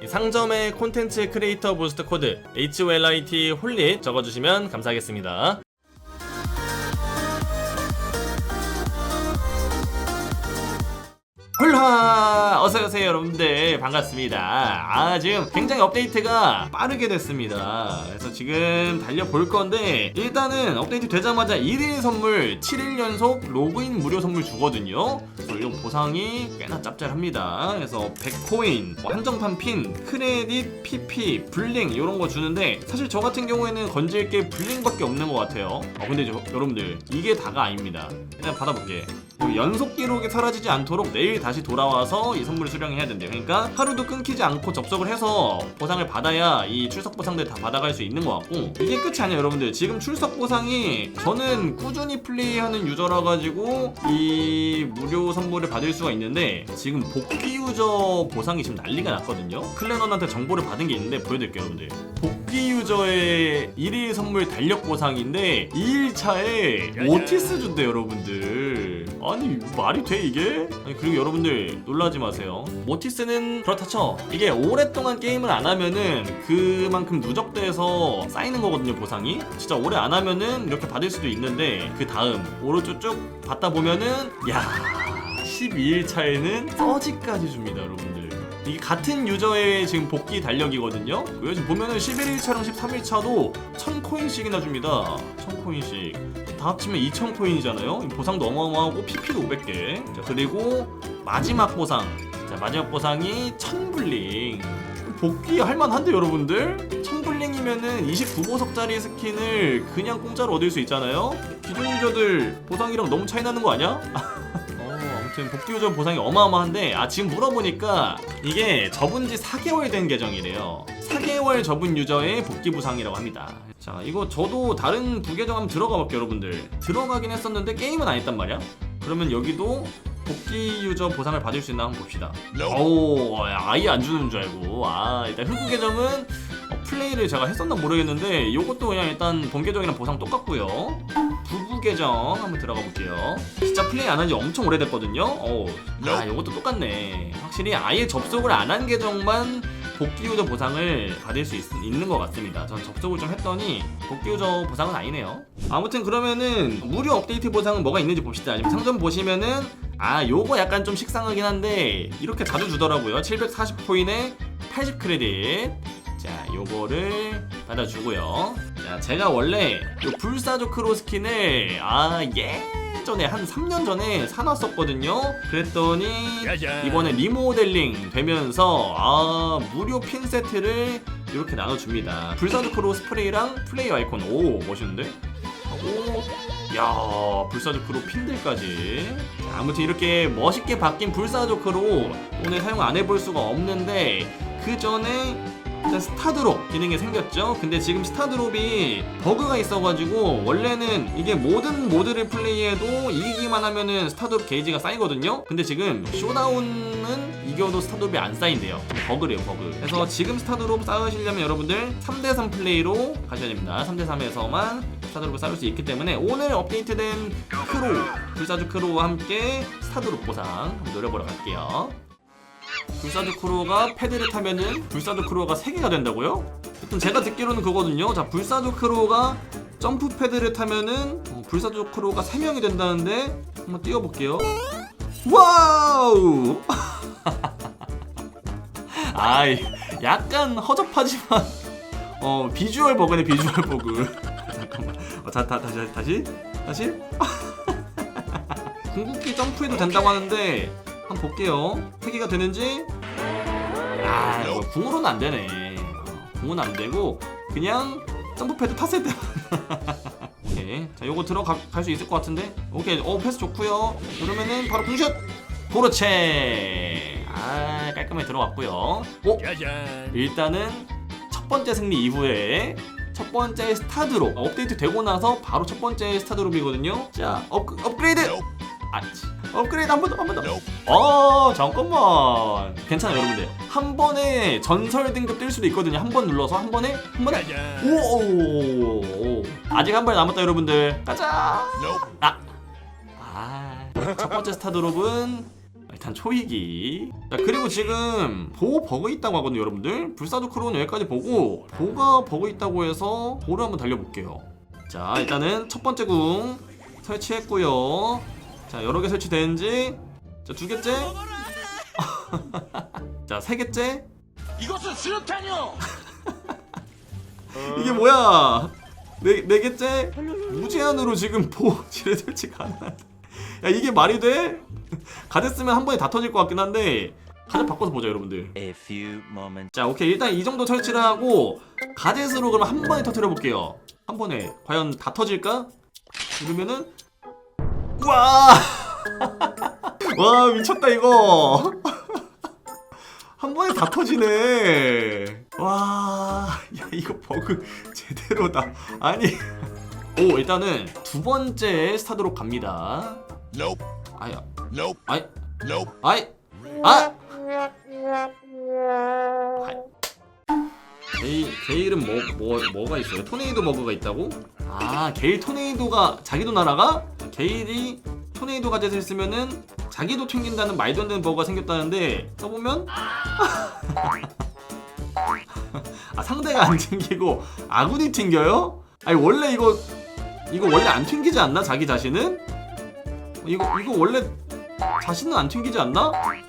이 상점의 콘텐츠 크리에이터 부스트 코드 HOLIT 홀릿 적어주시면 감사하겠습니다. 훌하 어서오세요 여러분들. 반갑습니다. 아 지금 굉장히 업데이트가 빠르게 됐습니다. 그래서 지금 달려볼 건데 일단은 업데이트 되자마자 1일 선물 7일 연속 로그인 무료 선물 주거든요. 그래서 이 보상이 꽤나 짭짤합니다. 그래서 100코인 뭐 한정판 핀 크레딧 PP 블링 이런 거 주는데 사실 저 같은 경우에는 건질 게 블링밖에 없는 것 같아요. 어, 근데 저, 여러분들 이게 다가 아닙니다. 일단 받아볼게. 그 연속 기록이 사라지지 않도록 내일 다시 돌아와서 이 선물 을 수령해야 된대요. 그러니까 하루도 끊기지 않고 접속을 해서 보상을 받아야 이 출석 보상들 다 받아갈 수 있는 것 같고 이게 끝이 아니에요, 여러분들. 지금 출석 보상이 저는 꾸준히 플레이하는 유저라 가지고 이 무료 선물을 받을 수가 있는데 지금 복귀 유저 보상이 지금 난리가 났거든요. 클레넌한테 정보를 받은 게 있는데 보여드릴게요, 여러분들. 복 귀 유저의 1일 선물 달력 보상인데 2일차에 오티스 준대 여러분들. 아니 말이 돼 이게? 아니 그리고 여러분들 놀라지 마세요. 모티스는 그렇다 쳐. 이게 오랫동안 게임을 안 하면은 그만큼 누적돼서 쌓이는 거거든요 보상이. 진짜 오래 안 하면은 이렇게 받을 수도 있는데 그 다음 오른쪽 쭉 받다 보면은 야 12일 차에는 서지까지 줍니다 여러분들. 이게 같은 유저의 지금 복귀 달력이거든요. 요즘 보면은 11일차랑 13일차도 1000코인씩이나 줍니다. 1000코인씩. 다 합치면 2000코인이잖아요. 보상도 어마어마하고 PP도 500개. 자, 그리고 마지막 보상. 자, 마지막 보상이 1000블링. 복귀 할만한데 여러분들? 1000블링이면은 29보석짜리 스킨을 그냥 공짜로 얻을 수 있잖아요. 기존 유저들 보상이랑 너무 차이 나는 거 아니야? 어, 아무튼 복귀 유저 보상이 어마어마한데 아 지금 물어보니까 이게 접은 지 4개월 된 계정이래요. 4개월 접은 유저의 복귀 보상이라고 합니다. 자 이거 저도 다른 부계정 한번 들어가 볼게요 여러분들. 들어가긴 했었는데 게임은 안 했단 말이야? 그러면 여기도 복귀 유저 보상을 받을 수 있나 한번 봅시다. 오 아예 안 주는 줄 알고. 아 일단 흑구 계정은 어, 플레이를 제가 했었나 모르겠는데 이것도 그냥 일단 본 계정이랑 보상 똑같고요 부부 계정 한번 들어가 볼게요. 진짜 플레이 안 한 지 엄청 오래됐거든요. 어, 아, 이것도 똑같네. 확실히 아예 접속을 안 한 계정만 복귀 유저 보상을 받을 수 있, 있는 것 같습니다. 전 접속을 좀 했더니 복귀 유저 보상은 아니네요. 아무튼 그러면은 무료 업데이트 보상은 뭐가 있는지 봅시다. 지금 상점 보시면은 아, 요거 약간 좀 식상하긴 한데 이렇게 자주 주더라고요. 740코인에 80 크레딧. 자, 요거를 받아주고요. 자, 제가 원래 요 불사조 크로 스킨을 아 예전에 한 3년 전에 사놨었거든요. 그랬더니. 이번에 리모델링 되면서 아 무료 핀 세트를 이렇게 나눠줍니다. 불사조 크로 스 프레이랑 플레이 아이콘 오 멋있는데? 오, 야 불사조크로 핀들까지 자, 아무튼 이렇게 멋있게 바뀐 불사조크로 오늘 사용 안 해볼 수가 없는데 그 전에 일단 스타드롭 기능이 생겼죠? 근데 지금 스타드롭이 버그가 있어가지고 원래는 이게 모든 모드를 플레이해도 이기기만 하면은 스타드롭 게이지가 쌓이거든요? 근데 지금 쇼다운은 이겨도 스타드롭이 안 쌓인대요. 버그래요 버그. 그래서 지금 스타드롭 쌓으시려면 여러분들 3대3 플레이로 가셔야 됩니다. 3대3에서만 스타드롭을 쌓을 수 있기 때문에 오늘 업데이트된 크로 불사조 크로와 함께 스타드롭 보상 한번 노려보러 갈게요 불사조 크로가 패드를 타면은 불사조 크로가 3개가 된다고요? 일단 제가 듣기로는 그거거든요. 자, 불사조 크로가 점프 패드를 타면은 어, 불사조 크로가 3명이 된다는데 한번 뛰어볼게요. 와우! 아이, 약간 허접하지만 어, 비주얼 버그네, 비주얼 버그. 잠깐만. 어, 자, 다, 다시, 다시, 다시. 궁극기 점프해도 된다고 하는데 한번 볼게요. 3개가 되는지 아, 이거 궁으로는 안 되네. 어, 궁은 안 되고 그냥 점프패드 탔을 때. 오케이. 자, 요거 들어갈 수 있을 것 같은데. 오케이. 어, 패스 좋고요. 그러면은 바로 궁샷. 그렇지. 아, 깔끔하게 들어갔고요. 오, 짜잔. 일단은 첫 번째 승리 이후에 첫 번째 스타드롭 어, 업데이트 되고 나서 바로 첫 번째 스타드롭이거든요. 자, 업, 업그레이드. 아, 업그레이드 한 번 더, 한 번 더. 어, 잠깐만. 괜찮아요, 여러분들. 한 번에 전설 등급 뜰 수도 있거든요. 한 번 눌러서 한 번에 한 번에. 짜잔. 오, 아직 한 발 남았다, 여러분들. 가자. 아, 아, 첫 번째 스타드롭은 일단 초이기 자 그리고 지금 보 버그 있다고 하거든요 여러분들 불사조 크로는 여기까지 보고 보가 버그 있다고 해서 보를 한번 달려볼게요 자 일단은 첫 번째 궁 설치했고요 자 여러 개 설치되는지 자두 개째? 자세 개째? 이것은 수류탄이요. 이게 뭐야? 네, 네 개째? 무제한으로 지금 보 지뢰 설치 가능하다 야 이게 말이 돼? 가드 쓰면 한 번에 다 터질 것 같긴 한데 가드 바꿔서 보자 여러분들. A few moments. 자 오케이. 일단 이 정도 설치를 하고 가젯으로 그럼 한 번에 터뜨려 볼게요. 한 번에. 과연 다 터질까? 우 와 와 미쳤다 이거 한 번에 다 터지네 와 야 이거 버그 제대로다 아니 오 일단은 두 번째 스타드로 갑니다 Nope. 아야 Nope. 아이 Nope. 아이 아 게일, 게일은 뭐, 뭐, 뭐가 있어요? 토네이도 버그가 있다고? 아, 게일 토네이도가, 자기도 날아가? 게일이 토네이도 가젯을 쓰면은 자기도 튕긴다는 말도 안 되는 버그가 생겼다는데, 써보면? 아, 상대가 안 튕기고 아군이 튕겨요? 아니, 원래 이거, 이거 원래 안 튕기지 않나? 자기 자신은? 이거, 이거 원래 자신은 안 튕기지 않나? 아니,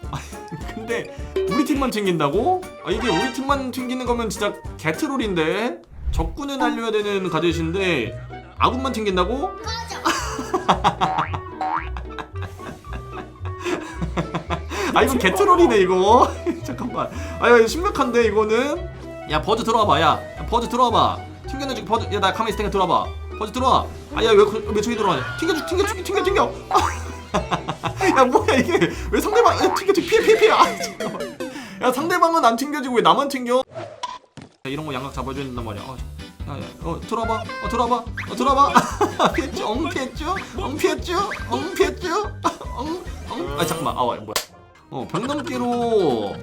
근데 우리 팀만 튕긴다고? 아 이게 우리 팀만 튕기는 거면 진짜 개트롤인데 적군을 날려야 되는 가젯인데 아군만 튕긴다고? 아 이건 개트롤이네 이거. 잠깐만. 아 이거 심각한데 이거는? 야 버즈 들어와봐 야, 야 버즈 들어와봐. 튕겨내줄게 버즈 야나 가만히 있을 테니까 들어와봐. 버즈 들어와. 아야 왜, 왜 저기 들어와냐 튕겨줘 튕겨 튕겨 튕겨 튕겨. 야 뭐야 이게? 왜 상대방 야, 튕겨 튕겨. 피해 피해 피해. 아, 잠깐만. 야 상대방은 안 튕겨지고 왜 나만 튕겨? 야, 이런 거 양각 잡아줘야 된단 말이야. 어, 야, 야, 어 들어와봐. 어 들어와봐. 어 들어와봐. 피했죠? 엉 피했죠? 엉 피했죠? 엉 피했죠? 엉엉아 잠깐만. 아 뭐야. 어 병넘기로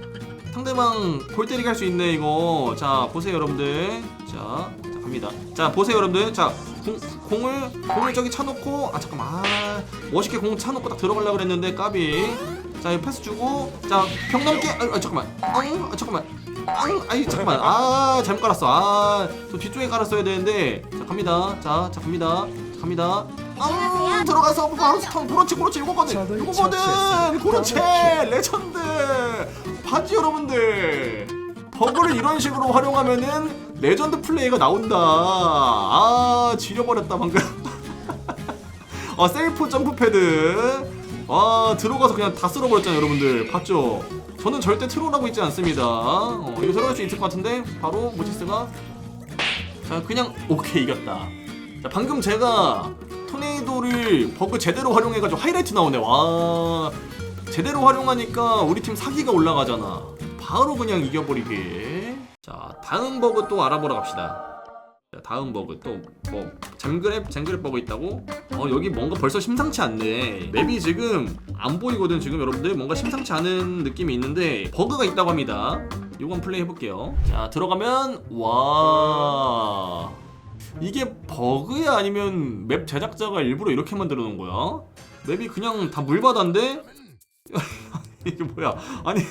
상대방 골 때리게 할 수 있네 이거. 자 보세요 여러분들. 자, 자 갑니다. 자 보세요 여러분들. 자 공, 공을 공을 저기 차놓고. 아 잠깐만. 아 멋있게 공 차놓고 딱 들어가려고 그랬는데 까비. 자 패스 주고. 자 병넘기. 아, 아 잠깐만. 엉 아, 잠깐만 엉 아이 잠깐만. 아 잘못 깔았어. 아저 뒤쪽에 깔았어야 되는데. 자 갑니다. 자, 자 갑니다. 자, 갑니다. 엉 들어가서 바로 스턴 그렇지 그렇지 이거거든 이거거든 그렇지 레전드. 봤지 여러분들. 버그를 이런 식으로 활용하면은 레전드 플레이가 나온다. 아 지려버렸다 방금. 아 셀프 점프 패드 아 들어가서 그냥 다 쓸어버렸잖아요 여러분들. 봤죠? 저는 절대 트롤하고 있지 않습니다. 어, 이거 들어갈 수 있을 것 같은데? 바로 모치스가? 자 그냥 오케이 이겼다. 자 방금 제가 토네이도를 버그 제대로 활용해가지고 하이라이트 나오네. 와. 제대로 활용하니까 우리 팀 사기가 올라가잖아. 바로 그냥 이겨버리게. 자 다음 버그 또 알아보러 갑시다 자 다음 버그 또뭐 잼그랩 잼그랩 버그 있다고? 어 여기 뭔가 벌써 심상치 않네. 맵이 지금 안 보이거든 지금 여러분들. 뭔가 심상치 않은 느낌이 있는데 버그가 있다고 합니다. 요건 플레이 해볼게요. 자 들어가면 와. 이게 버그야? 아니면 맵 제작자가 일부러 이렇게 만들어 놓은 거야? 맵이 그냥 다 물바다인데? 이게 뭐야? 아니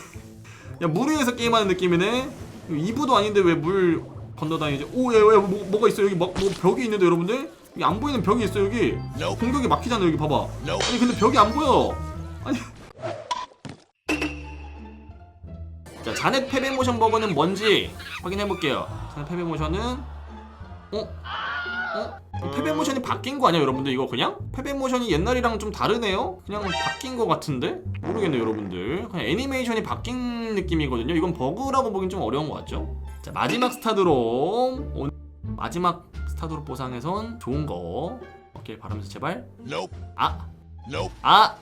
야 물 위에서 게임하는 느낌이네? 2부도 아닌데 왜 물 건너다니지 오야야 뭐, 뭐가 있어 여기 뭐, 뭐 벽이 있는데 여러분들 여기 안 보이는 벽이 있어 여기. 공격이 막히잖아 여기 봐봐. 아니 근데 벽이 안 보여 아니 자 자넷 패배 모션 버그는 뭔지 확인해 볼게요 자넷 패배 모션은 어? 어? 이 패배 모션이 바뀐 거 아니야 여러분들 이거 그냥? 패배 모션이 옛날이랑 좀 다르네요? 그냥 바뀐 거 같은데? 모르겠네요 여러분들 그냥 애니메이션이 바뀐 느낌이거든요 이건 버그라고 보긴 좀 어려운 것 같죠? 자 마지막 스타드롬 오늘 마지막 스타드롭 보상에선 좋은 거 오케이 바라면서 제발 Nope. 아! Nope. 아!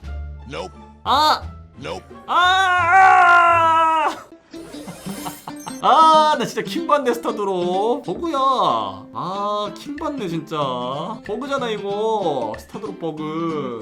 Nope. 아! Nope. 아! 아, 나 진짜 킹받네 스타드로 버그야. 아, 킹받네 진짜. 버그잖아 이거. 스타드로 버그.